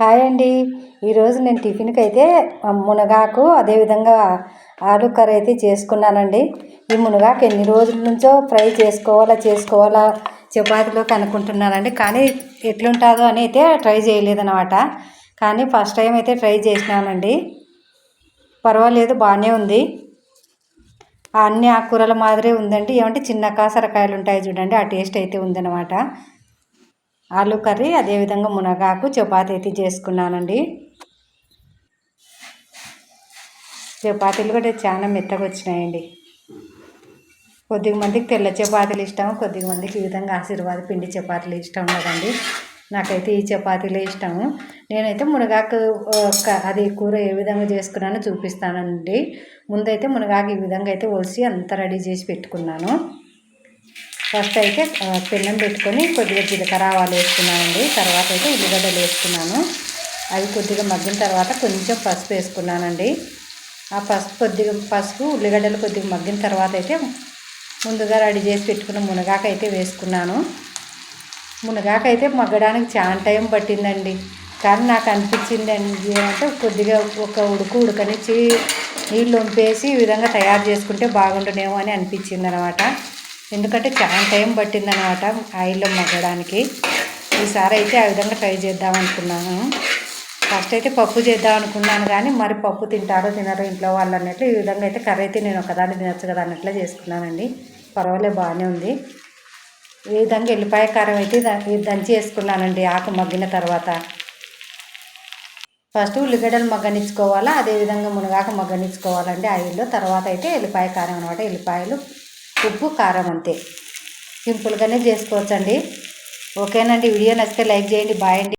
Hi అండి. ఈరోజు నేను టిఫిన్కి అయితే మునగాకు అదేవిధంగా ఆలు కర్రీ అయితే చేసుకున్నానండి. ఈ మునగాకు ఎన్ని రోజుల నుంచో ఫ్రై చేసుకోవాలా చేసుకోవాలా చపాతీలోకి అనుకుంటున్నానండి కానీ ఎట్లుంటుందో అని అయితే ట్రై చేయలేదన్నమాట. కానీ ఫస్ట్ టైం అయితే ట్రై చేసినానండి. పర్వాలేదు బాగానే ఉంది. అన్ని ఆకుకూరల మాదిరే ఉందండి. ఏమంటే చిన్న కాసరకాయలు ఉంటాయి చూడండి ఆ టేస్ట్ అయితే ఉందన్నమాట. ఆలు కర్రీ అదేవిధంగా మునగాకు చపాతీ అయితే చేసుకున్నానండి. చపాతీలు కూడా చాలా మెత్తగా వచ్చినాయండి. కొద్దిగా మందికి తెల్ల చపాతీలు ఇష్టం కొద్దిగా మందికి ఈ విధంగా ఆశీర్వాద పిండి చపాతీలు ఇష్టం కదండి నాకైతే ఈ చపాతీలే ఇష్టము. నేనైతే మునగాకు అది కూర ఏ విధంగా చేసుకున్నానో చూపిస్తానండి. ముందైతే మునగాకు ఈ విధంగా అయితే ఒలిసి అంతా రెడీ చేసి పెట్టుకున్నాను. ఫస్ట్ అయితే పెన్నం పెట్టుకొని కొద్దిగా జీలకర్ర ఆవాలు వేసుకున్నానండి. తర్వాత అయితే ఉల్లిగడ్డలు వేసుకున్నాను. అవి కొద్దిగా మగ్గిన తర్వాత కొంచెం పసుపు వేసుకున్నానండి. ఆ పసుపు కొద్దిగా పసుపు ఉల్లిగడ్డలు కొద్దిగా మగ్గిన తర్వాత అయితే ముందుగా రెడీ చేసి పెట్టుకున్న మునగాకు అయితే వేసుకున్నాను. మునగాకు అయితే మగ్గడానికి చాలా టైం పట్టిందండి. కానీ నాకు అనిపించిందండి అంటే కొద్దిగా ఒక ఉడుకు ఉడకనిచ్చి నీళ్ళు వంపేసి ఈ విధంగా తయారు చేసుకుంటే బాగుండునేమో అని అనిపించింది అనమాట ఎందుకంటే చాలా టైం పట్టిందనమాట ఆయిల్లో మగ్గడానికి. ఈసారి అయితే ఆ విధంగా ట్రై చేద్దాం అనుకున్నాను. ఫస్ట్ అయితే పప్పు చేద్దాం అనుకున్నాను కానీ మరి పప్పు తింటారో తినరో ఇంట్లో వాళ్ళు అన్నట్లు ఈ విధంగా అయితే కర్రీ అయితే నేను ఒకదాన్ని తినచ్చు కదా అన్నట్లే చేసుకున్నానండి. పర్వాలేదు బాగానే ఉంది. ఈ విధంగా ఎల్లిపాయ కారం అయితే దంచి వేసుకున్నానండి ఆకు మగ్గిన తర్వాత. ఫస్ట్ ఉల్లిగడ్డలు మగ్గనిచ్చుకోవాలా? అదేవిధంగా మునగాకు మగ్గనిచ్చుకోవాలండి ఆయిల్లో తర్వాత అయితే ఎల్లిపాయ కారం అనమాట ఎల్లిపాయలు ఉప్పు కారం అంతే. సింపుల్గానే చేసుకోవచ్చండి. ఓకేనండి. వీడియో నచ్చితే లైక్ చేయండి బాయ్ అండి.